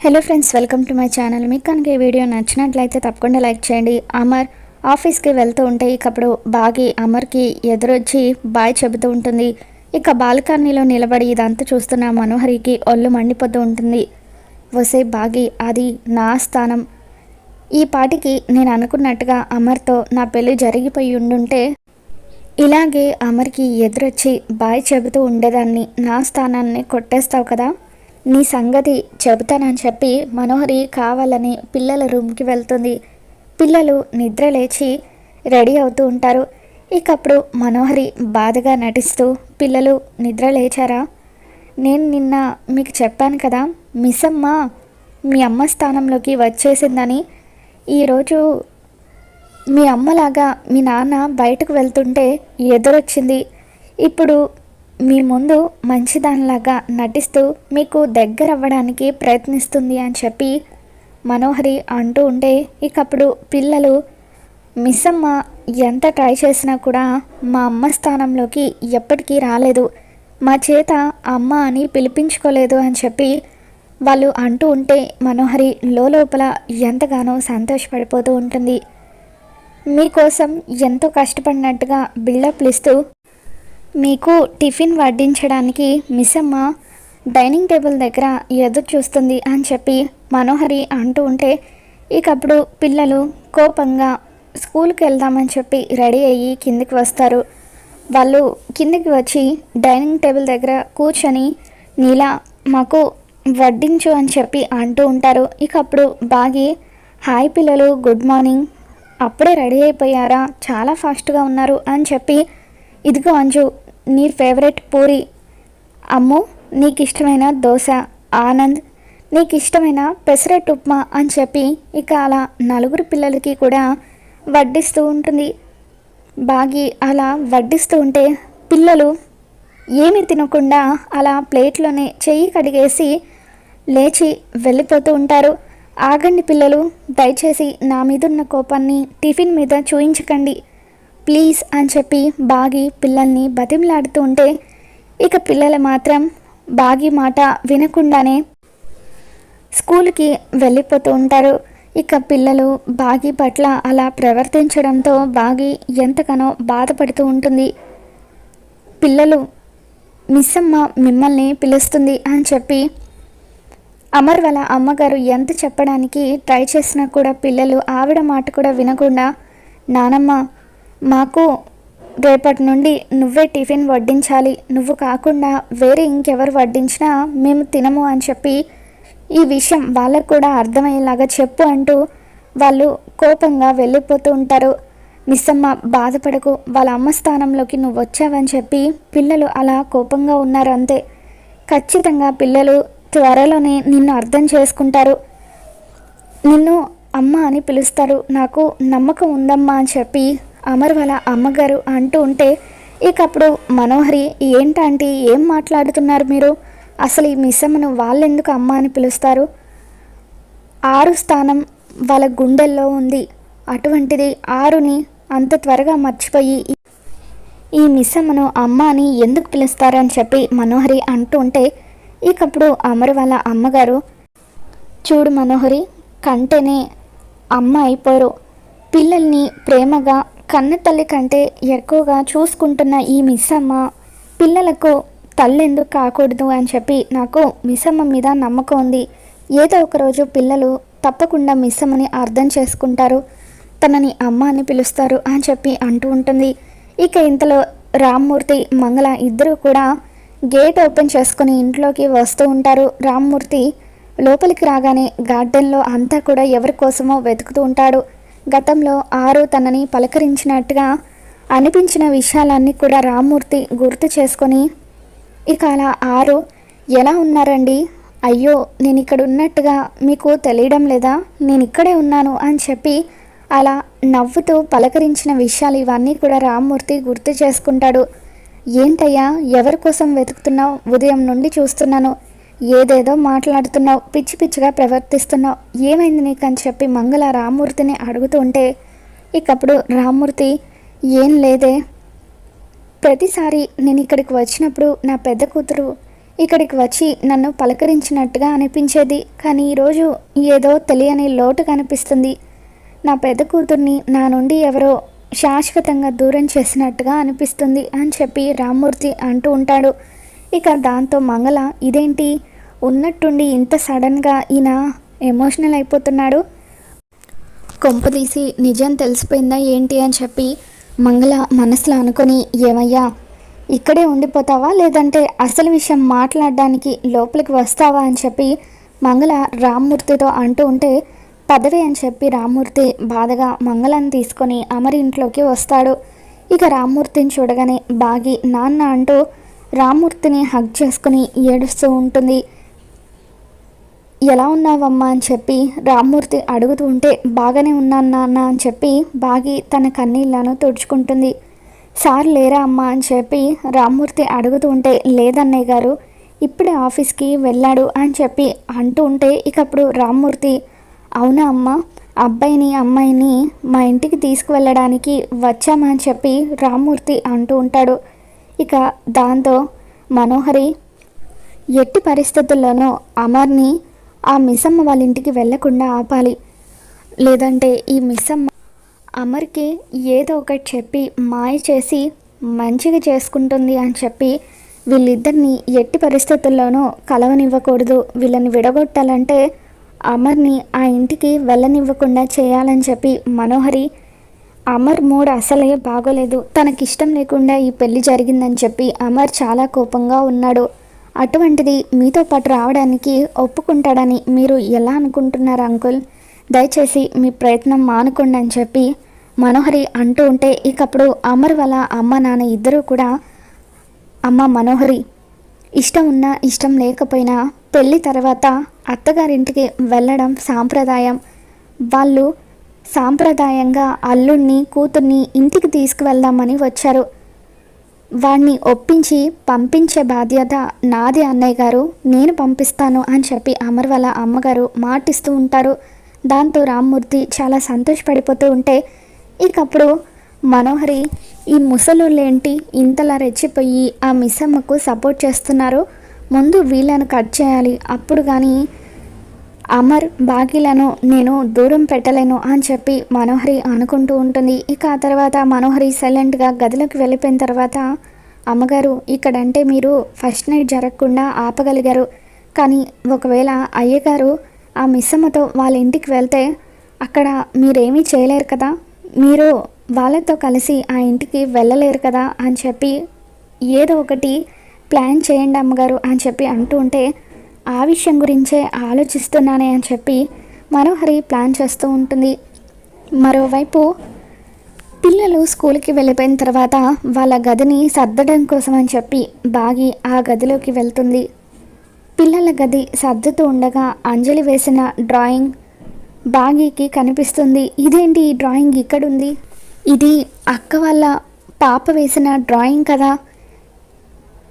Hello friends welcome to my channel మీకు కనుక ఈ వీడియో నచ్చినట్లయితే తప్పకుండా లైక్ చేయండి. అమర్ ఆఫీస్కి వెళ్తూ ఉంటే ఇక అప్పుడు బాగి అమర్కి ఎదురొచ్చి బాయ్ చెబుతూ ఉంటుంది. ఇక బాల్కనీలో నిలబడి ఇదంతా చూస్తున్న మనోహరికి ఒళ్ళు మండిపోతూ ఉంటుంది. వసే బాగి అది నా స్థానం. ఈ పాటికి నేను అనుకున్నట్టుగా అమర్తో నా పెళ్ళి జరిగిపోయి ఉండుంటే ఇలాగే అమర్కి ఎదురొచ్చి బాయ్ చెబుతూ ఉండేదాన్ని. నా స్థానాన్ని కొట్టేస్తావు కదా? నీ సంగతి చెబుతానని చెప్పి మనోహరి కావాలని పిల్లల రూమ్కి వెళ్తుంది. పిల్లలు నిద్ర లేచి రెడీ అవుతూ ఉంటారు. ఇకప్పుడు మనోహరి బాధగా నటిస్తూ పిల్లలు నిద్ర లేచారా? నేను నిన్న మీకు చెప్పాను కదా మిస్ అమ్మ మీ అమ్మ స్థానంలోకి వచ్చేసిందని. ఈరోజు మీ అమ్మలాగా మీ నాన్న బయటకు వెళ్తుంటే ఎదురొచ్చింది. ఇప్పుడు మీ ముందు మంచిదానిలాగా నటిస్తూ మీకు దగ్గర అవ్వడానికి ప్రయత్నిస్తుంది అని చెప్పి మనోహరి అంటూ ఉంటే ఇకప్పుడు పిల్లలు మిస్ అమ్మ ఎంత ట్రై చేసినా కూడా మా అమ్మ స్థానంలోకి ఎప్పటికీ రాలేదు. మా చేత అమ్మ అని పిలిపించుకోలేదు అని చెప్పి వాళ్ళు అంటూ ఉంటే మనోహరి లోపల ఎంతగానో సంతోషపడిపోతూ ఉంటుంది. మీకోసం ఎంతో కష్టపడినట్టుగా బిల్డప్లు ఇస్తూ మీకు టిఫిన్ వడ్డించడానికి మిస్సమ్మ డైనింగ్ టేబుల్ దగ్గర ఎదురు చూస్తుంది అని చెప్పి మనోహరి అంటూ ఉంటే ఇకప్పుడు పిల్లలు కోపంగా స్కూల్కి వెళ్దామని చెప్పి రెడీ అయ్యి కిందికి వస్తారు. వాళ్ళు కిందికి వచ్చి డైనింగ్ టేబుల్ దగ్గర కూర్చొని నీలా మాకు వడ్డించు అని చెప్పి అంటూ ఉంటారు. ఇక అప్పుడు బాగి హాయ్ పిల్లలు గుడ్ మార్నింగ్. అప్పుడే రెడీ అయిపోయారా? చాలా ఫాస్ట్గా ఉన్నారు అని చెప్పి ఇదిగో అంజు నీ ఫేవరెట్ పూరి. అమ్ము నీకు ఇష్టమైన దోశ ఆనంద్. నీకు ఇష్టమైన పెసరెట్ ఉప్మా అని చెప్పి ఇక అలా నలుగురు పిల్లలకి కూడా వడ్డిస్తూ ఉంటుంది. బాగి అలా వడ్డిస్తూ ఉంటే పిల్లలు ఏమి తినకుండా అలా ప్లేట్లోనే చెయ్యి కడిగేసి లేచి వెళ్ళిపోతూ ఉంటారు. ఆగండి పిల్లలు దయచేసి నా మీదున్న కోపాన్ని టిఫిన్ మీద చూయించకండి. ప్లీజ్ అని చెప్పి బాగి పిల్లల్ని బతిమలాడుతూ ఉంటే ఇక పిల్లలు మాత్రం బాగి మాట వినకుండానే స్కూల్కి వెళ్ళిపోతూ ఉంటారు. ఇక పిల్లలు బాగి పట్ల అలా ప్రవర్తించడంతో బాగి ఎంతగానో బాధపడుతూ ఉంటుంది. పిల్లలు మిస్ అమ్మ మిమ్మల్ని పిలుస్తుంది అని చెప్పి అమర్ వాళ్ళ అమ్మగారు ఎంత చెప్పడానికి ట్రై చేసినా కూడా పిల్లలు ఆవిడ మాట కూడా వినకుండా నానమ్మ మాకు రేపటి నుండి నువ్వే టిఫిన్ వడ్డించాలి. నువ్వు కాకుండా వేరే ఇంకెవరు వడ్డించినా మేము తినము అని చెప్పి ఈ విషయం వాళ్ళకు కూడా అర్థమయ్యేలాగా చెప్పు అంటూ వాళ్ళు కోపంగా వెళ్ళిపోతూ ఉంటారు. మిస్సమ్మ బాధపడకు. వాళ్ళ అమ్మ స్థానంలోకి నువ్వు వచ్చావని చెప్పి పిల్లలు అలా కోపంగా ఉన్నారు అంతే. ఖచ్చితంగా పిల్లలు త్వరలోనే నిన్ను అర్థం చేసుకుంటారు. నిన్ను అమ్మ అని పిలుస్తారు. నాకు నమ్మకం ఉందమ్మా అని చెప్పి అమర్ వాళ్ళ అమ్మగారు అంటూ ఉంటే ఇకప్పుడు మనోహరి ఏంటంటే? ఏం మాట్లాడుతున్నారు మీరు? అసలు ఈ మిస్సమ్మను వాళ్ళెందుకు అమ్మ అని పిలుస్తారు? ఆరు స్థానం వాళ్ళ గుండెల్లో ఉంది. అటువంటిది ఆరుని అంత త్వరగా మర్చిపోయి ఈ మిస్సమ్మను అమ్మ అని ఎందుకు పిలుస్తారని చెప్పి మనోహరి అంటూ ఉంటే ఇకప్పుడు అమర్ వాళ్ళ అమ్మగారు చూడు మనోహరి కంటేనే అమ్మ అయిపోరు. పిల్లల్ని ప్రేమగా కన్న తల్లి కంటే ఎక్కువగా చూసుకుంటున్న ఈ మిస్సమ్మ పిల్లలకు తల్లెందుకు కాకూడదు అని చెప్పి నాకు మిస్సమ్మ మీద నమ్మకం ఉంది. ఏదో ఒకరోజు పిల్లలు తప్పకుండా మిస్సమ్మని అర్థం చేసుకుంటారు. తనని అమ్మ అని పిలుస్తారు అని చెప్పి అంటూ ఉంటుంది. ఇక ఇంతలో రామ్మూర్తి మంగళ ఇద్దరు కూడా గేట్ ఓపెన్ చేసుకుని ఇంట్లోకి వస్తూ ఉంటారు. రామ్మూర్తి లోపలికి రాగానే గార్డెన్లో అంతా కూడా ఎవరి కోసమో వెతుకుతూ ఉంటాడు. గతంలో ఆరు తనని పలకరించినట్టుగా అనిపించిన విషయాలన్నీ కూడా రామ్మూర్తి గుర్తు చేసుకొని ఇక అలా ఆరు ఎలా ఉన్నారండి? అయ్యో నేను ఇక్కడ ఉన్నట్టుగా మీకు తెలియడం లేదా? నేను ఇక్కడే ఉన్నాను అని చెప్పి అలా నవ్వుతూ పలకరించిన విషయాలు ఇవన్నీ కూడా రామ్మూర్తి గుర్తు చేసుకుంటాడు. ఏంటయ్యా ఎవరి కోసం వెతుకుతున్నావు? ఉదయం నుండి చూస్తున్నాను. ఏదేదో మాట్లాడుతున్నావు పిచ్చి పిచ్చిగా ప్రవర్తిస్తున్నావు. ఏమైంది నీకు అని చెప్పి మంగళ రామ్మూర్తిని అడుగుతూ ఉంటే ఇకప్పుడు రామ్మూర్తి ఏం లేదే. ప్రతిసారి నేను ఇక్కడికి వచ్చినప్పుడు నా పెద్ద కూతురు ఇక్కడికి వచ్చి నన్ను పలకరించినట్టుగా అనిపించేది. కానీ ఈరోజు ఏదో తెలియని లోటు కనిపిస్తుంది. నా పెద్ద కూతుర్ని నా నుండి ఎవరో శాశ్వతంగా దూరం చేసినట్టుగా అనిపిస్తుంది అని చెప్పి రామ్మూర్తి అంటూ ఉంటాడు. ఇక దాంతో మంగళ ఇదేంటి? ఉన్నట్టుండి ఇంత సడన్గా ఈయన ఎమోషనల్ అయిపోతున్నాడు? కొంపదీసి నిజం తెలిసిపోయిందా ఏంటి అని చెప్పి మంగళ మనసులో అనుకొని ఏమయ్యా ఇక్కడే ఉండిపోతావా? లేదంటే అసలు విషయం మాట్లాడడానికి లోపలికి వస్తావా? అని చెప్పి మంగళ రామ్మూర్తితో అంటూ ఉంటే పదవి అని చెప్పి రామ్మూర్తి బాధగా మంగళాన్ని తీసుకొని అమరి ఇంట్లోకి వస్తాడు. ఇక రామ్మూర్తిని చూడగానే బాగి నాన్న అంటూ రామ్మూర్తిని హగ్ చేసుకుని ఏడుస్తూ ఉంటుంది. ఎలా ఉన్నావమ్మా అని చెప్పి రామ్మూర్తి అడుగుతూ ఉంటే బాగానే ఉన్నాను నాన్న అని చెప్పి బాగి తన కన్నీళ్ళను తుడుచుకుంటుంది. సార్ లేరా అమ్మా అని చెప్పి రామ్మూర్తి అడుగుతూ ఉంటే లేదన్నయ్య గారు ఇప్పుడే ఆఫీస్కి వెళ్ళాడు అని చెప్పి అంటూ ఉంటే ఇక అప్పుడు రామ్మూర్తి అవునా అమ్మ అబ్బాయిని అమ్మాయిని మా ఇంటికి తీసుకువెళ్ళడానికి వచ్చామని చెప్పి రామ్మూర్తి అంటూ ఉంటాడు. ఇక దాంతో మనోహరి ఎట్టి పరిస్థితుల్లోనూ అమర్ని ఆ మిస్సమ్మ వాళ్ళ ఇంటికి వెళ్ళకుండా ఆపాలి. లేదంటే ఈ మిస్సమ్మ అమర్కి ఏదో ఒకటి చెప్పి మాయ చేసి మంచిగా చేసుకుంటుంది అని చెప్పి వీళ్ళిద్దరిని ఎట్టి పరిస్థితుల్లోనూ కలవనివ్వకూడదు. వీళ్ళని విడగొట్టాలంటే అమర్ని ఆ ఇంటికి వెళ్ళనివ్వకుండా చేయాలని చెప్పి మనోహరి అమర్ మూడ్ అసలే బాగోలేదు. తనకిష్టం లేకుండా ఈ పెళ్ళి జరిగిందని చెప్పి అమర్ చాలా కోపంగా ఉన్నాడు. అటువంటిది మీతో పాటు రావడానికి ఒప్పుకుంటాడని మీరు ఎలా అనుకుంటున్నారు అంకుల్? దయచేసి మీ ప్రయత్నం మానుకోండి అని చెప్పి మనోహరి అంటూ ఉంటే ఇకప్పుడు అమర్ వల్ల అమ్మ నాన్న ఇద్దరూ కూడా అమ్మ మనోహరి ఇష్టం ఉన్నా ఇష్టం లేకపోయినా పెళ్ళి తర్వాత అత్తగారింటికి వెళ్ళడం సాంప్రదాయం. వాళ్ళు సాంప్రదాయంగా అల్లుణ్ణి కూతుర్ని ఇంటికి తీసుకువెళ్దామని వచ్చారు. వాణ్ణి ఒప్పించి పంపించే బాధ్యత నాది అన్నయ్య గారు. నేను పంపిస్తాను అని చెప్పి అమర్ వాళ్ళ అమ్మగారు మాటిస్తూ ఉంటారు. దాంతో రామ్మూర్తి చాలా సంతోషపడిపోతూ ఉంటే ఇకప్పుడు మనోహరి ఈ ముసలోళ్ళేంటి ఇంతలా రెచ్చిపోయి ఆ మిస్సమ్మకు సపోర్ట్ చేస్తున్నారు? ముందు వీళ్ళను కట్ చేయాలి. అప్పుడు కానీ అమర్ బాకీలను నేను దూరం పెట్టలేను అని చెప్పి మనోహరి అనుకుంటూ ఉంటుంది. ఇక ఆ తర్వాత మనోహరి సైలెంట్గా గదిలోకి వెళ్ళిపోయిన తర్వాత అమ్మగారు ఇక్కడంటే మీరు ఫస్ట్ నైట్ జరగకుండా ఆపగలిగారు. కానీ ఒకవేళ అయ్యగారు ఆ మిస్సమ్మతో వాళ్ళ ఇంటికి వెళ్తే అక్కడ మీరేమీ చేయలేరు కదా? మీరు వాళ్ళతో కలిసి ఆ ఇంటికి వెళ్ళలేరు కదా? అని చెప్పి ఏదో ఒకటి ప్లాన్ చేయండి అమ్మగారు అని చెప్పి అంటూ ఉంటే ఆ విషయం గురించే ఆలోచిస్తున్నానే అని చెప్పి మనోహరి ప్లాన్ చేస్తూ ఉంటుంది. మరోవైపు పిల్లలు స్కూల్కి వెళ్ళిపోయిన తర్వాత వాళ్ళ గదిని సర్దడం కోసం అని చెప్పి బాగి ఆ గదిలోకి వెళ్తుంది. పిల్లల గది సర్దుతూ ఉండగా అంజలి వేసిన డ్రాయింగ్ బాగీకి కనిపిస్తుంది. ఇదేంటి ఈ డ్రాయింగ్ ఇక్కడుంది? ఇది అక్క వాళ్ళ పాప వేసిన డ్రాయింగ్ కదా.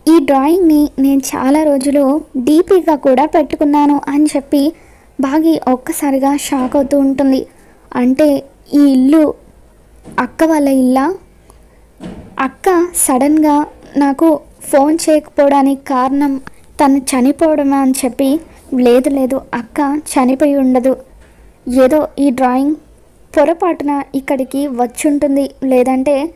ఈ డ్రాయింగ్ని నేను చాలా రోజులు డీపీగా కూడా పెట్టుకున్నాను అని చెప్పి బాగి ఒక్కసారిగా షాక్ అవుతూ ఉంటుంది. అంటే ఈ ఇల్లు అక్క వాళ్ళ ఇల్లా? అక్క సడన్గా నాకు ఫోన్ చేయకపోవడానికి కారణం తను చనిపోవడమా అని చెప్పి లేదు లేదు అక్క చనిపోయి ఉండదు. ఏదో ఈ డ్రాయింగ్ పొరపాటున ఇక్కడికి వచ్చుంటుంది. లేదంటే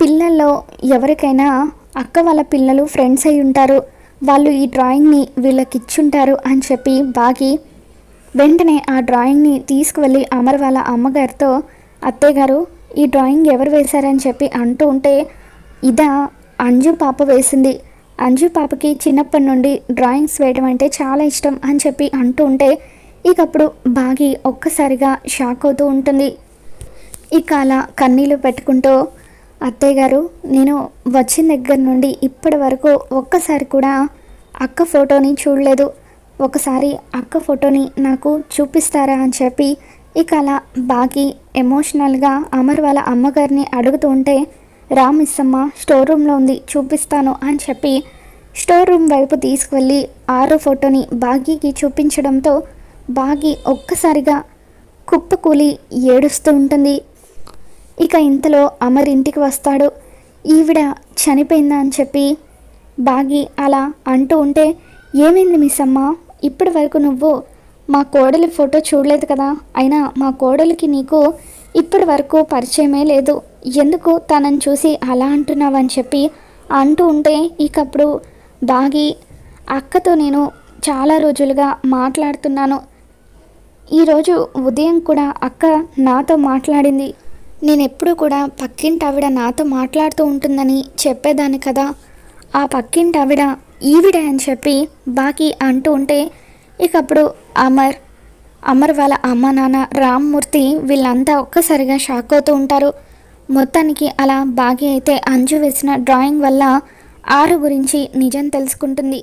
పిల్లల్లో ఎవరికైనా అక్క వాళ్ళ పిల్లలు ఫ్రెండ్స్ అయి ఉంటారు. వాళ్ళు ఈ డ్రాయింగ్ని వీళ్ళకి ఇచ్చుంటారు అని చెప్పి బాగి వెంటనే ఆ డ్రాయింగ్ని తీసుకువెళ్ళి అమర్ వాళ్ళ అమ్మగారితో అత్తయ్య గారు ఈ డ్రాయింగ్ ఎవరు వేశారని చెప్పి అంటూ ఉంటే ఇదా అంజు పాప వేసింది. అంజు పాపకి చిన్నప్పటి నుండి డ్రాయింగ్స్ వేయడం అంటే చాలా ఇష్టం అని చెప్పి అంటూ ఉంటే ఇకప్పుడు బాగి ఒక్కసారిగా షాక్ అవుతూ ఉంటుంది. ఇక అలా కన్నీళ్ళు పెట్టుకుంటూ అత్తయ్య గారు నేను వచ్చిన దగ్గర నుండి ఇప్పటి వరకు ఒక్కసారి కూడా అక్క ఫోటోని చూడలేదు. ఒకసారి అక్క ఫోటోని నాకు చూపిస్తారా అని చెప్పి ఇక అలా బాకీ ఎమోషనల్గా అమర్ వాళ్ళ అమ్మగారిని అడుగుతూ ఉంటే రామిస్సమ్మ స్టోర్ రూమ్లో ఉంది చూపిస్తాను అని చెప్పి స్టోర్ రూమ్ వైపు తీసుకువెళ్ళి ఆరో ఫోటోని బాగీకి చూపించడంతో బాగీ ఒక్కసారిగా కుప్పకూలి ఏడుస్తూ ఉంటుంది. ఇక ఇంతలో అమర్ ఇంటికి వస్తాడు. ఈవిడ చనిపోయిందా అని చెప్పి బాగి అలా అంటూ ఉంటే ఏమైంది మిస్ అమ్మ ఇప్పటి వరకు నువ్వు మా కోడలి ఫోటో చూడలేదు కదా? అయినా మా కోడలికి నీకు ఇప్పటి వరకు పరిచయమే లేదు. ఎందుకు తనని చూసి అలా అంటున్నావని చెప్పి అంటూ ఉంటే ఇకప్పుడు బాగి అక్కతో నేను చాలా రోజులుగా మాట్లాడుతున్నాను. ఈరోజు ఉదయం కూడా అక్క నాతో మాట్లాడింది. నేను ఎప్పుడు కూడా పక్కింటి ఆవిడ నాతో మాట్లాడుతూ ఉంటుందని చెప్పేదాన్ని కదా. ఆ పక్కింటి ఆవిడ ఈవిడే అని చెప్పి బాకి అంటూ ఉంటే ఇక అప్పుడు అమర్ అమర్ వాళ్ళ అమ్మ నాన్న రామ్మూర్తి వీళ్ళంతా ఒక్కసారిగా షాక్ అవుతూ ఉంటారు. మొత్తానికి అలా బాగి అయితే అంజు వేసిన డ్రాయింగ్ వల్ల ఆరు గురించి నిజం తెలుసుకుంటుంది.